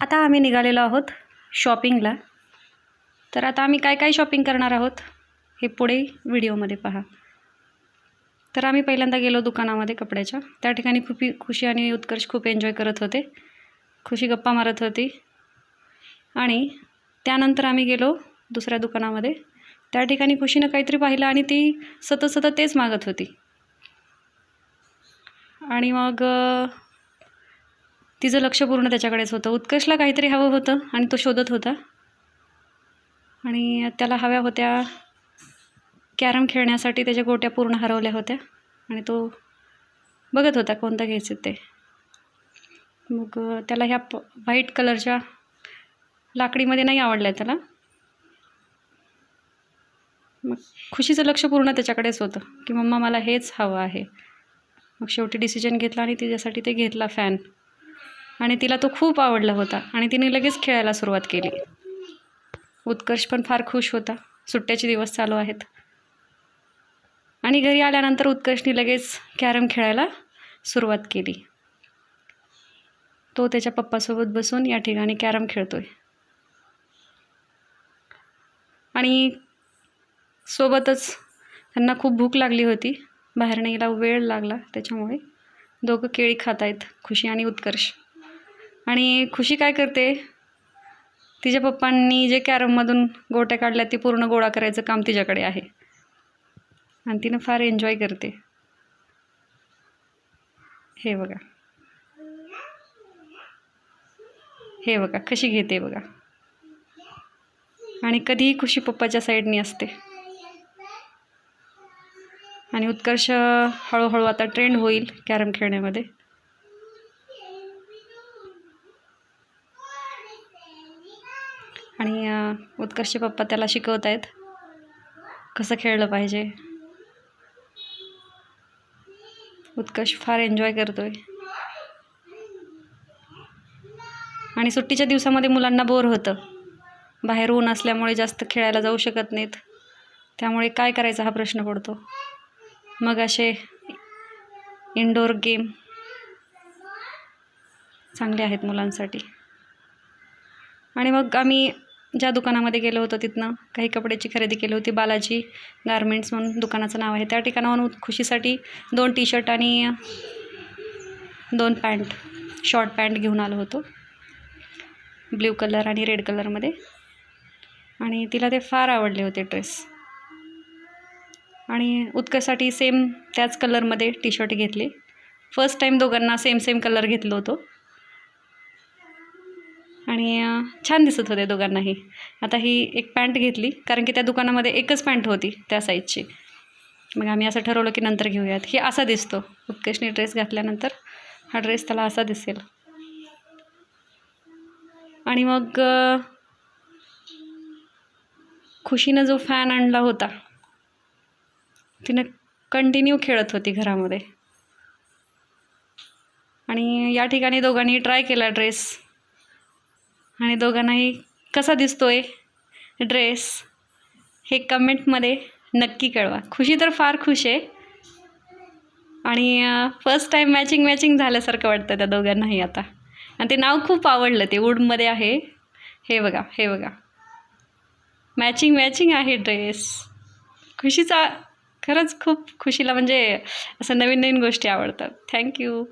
आता आम्ही निघालेलो आहोत शॉपिंगला. तर आता आम्ही काय काय शॉपिंग करणार आहोत हे पुढे व्हिडिओमध्ये पहा. तर आम्ही पहिल्यांदा गेलो दुकानामध्ये कपड्याच्या. त्या ठिकाणी खूप खुशी आणि उत्कर्ष खूप एन्जॉय करत होते. खुशी गप्पा मारत होती. आणि त्यानंतर आम्ही गेलो दुसऱ्या दुकानामध्ये. त्या ठिकाणी खुशीनं काहीतरी पाहिलं आणि ती सतत सतत तेच मागत होती. आणि मग तिचं लक्ष पूर्ण त्याच्याकडेच होतं. उत्कर्षला काहीतरी हवं होतं आणि तो शोधत होता. आणि त्याला हव्या होत्या कॅरम खेळण्यासाठी त्याच्या गोट्या पूर्ण हरवल्या होत्या. आणि तो बघत होता कोणतं घ्यायचं ते. मग त्याला ह्या प व्हाईट कलरच्या लाकडीमध्ये नाही आवडल्या त्याला. मग खुशीचं लक्ष पूर्ण त्याच्याकडेच होतं की मम्मा मला हेच हवं आहे. मग शेवटी डिसिजन घेतला आणि तिच्यासाठी ते घेतला फॅन आणि तिला तो खूप आवडला होता आणि तिने लगेच खेळायला सुरुवात केली. उत्कर्ष पण फार खुश होता. सुट्ट्याचे दिवस चालू आहेत. आणि घरी आल्यानंतर उत्कर्षने लगेच कॅरम खेळायला सुरुवात केली. तो त्याच्या पप्पासोबत बसून या ठिकाणी कॅरम खेळतोय. आणि सोबतच त्यांना खूप भूक लागली होती. बाहेर यायला वेळ लागला त्याच्यामुळे दोघं केळी खात आहेत खुशी आणि उत्कर्ष. आणि खुशी काय करते? तिच्या पप्पांनी जे कॅरममधून गोट्या काढल्या ते पूर्ण गोळा करायचं काम तिच्याकडे आहे. आणि तिनं फार एन्जॉय करते. हे बघा. हे बघा कशी घेते बघा. आणि कधीही खुशी पप्पाच्या साईडनी असते. आणि उत्कर्ष हळूहळू आता ट्रेंड होईल कॅरम खेळण्यामध्ये. आणि उत्कर्षचे पप्पा त्याला शिकवत आहेत कसं खेळलं पाहिजे. उत्कर्ष फार एन्जॉय करतो आहे आणि सुट्टीच्या दिवसामध्ये मुलांना बोर होतं. बाहेर ऊन असल्यामुळे जास्त खेळायला जाऊ शकत नाहीत. त्यामुळे काय करायचा हा प्रश्न पडतो. मग असे इनडोअर गेम चांगले आहेत मुलांसाठी. आणि मग आम्ही ज्या दुकानामध्ये गेलो होतो तिथनं काही कपड्याची खरेदी केली होती बालाजी गारमेंट्स म्हणून दुकानाचं नाव आहे. त्या ठिकाणावरून खुशीसाठी दोन टी शर्ट आणि दोन पॅन्ट शॉर्ट पॅन्ट घेऊन आलो होतो. ब्ल्यू कलर आणि रेड कलरमध्ये आणि तिला ते फार आवडले होते ड्रेस आणि उत्कर्षसाठी सेम त्याच कलरमध्ये टी शर्ट घेतले. फर्स्ट टाईम दोघांना सेम सेम कलर घेतलो होतो. आणि छान दिसत होते दोघांनाही. आता ही एक पॅन्ट घेतली कारण की त्या दुकानामध्ये एकच पॅन्ट होती त्या साईजची. मग आम्ही असं ठरवलं की नंतर घेऊयात. ही असा दिसतो. उत्कर्षने ड्रेस घातल्यानंतर हा ड्रेस त्याला असा दिसेल. आणि मग खुशीनं जो फॅन आणला होता तिनं कंटिन्यू खेळत होती घरामध्ये. आणि या ठिकाणी दोघांनी ट्राय केला ड्रेस. आणि दोघांनाही कसा दिसतोय ड्रेस हे कमेंटमध्ये नक्की कळवा. खुशी तर फार खुश आहे. आणि फर्स्ट टाईम मॅचिंग मॅचिंग झाल्यासारखं वाटतं त्या दोघांनाही आता. आणि ते नाव खूप आवडलं ते वूडमध्ये आहे. हे बघा हे बघा. मॅचिंग मॅचिंग आहे ड्रेस खुशीचा खरंच खूप खुशीला म्हणजे असं नवीन नवीन गोष्टी आवडतात. थँक्यू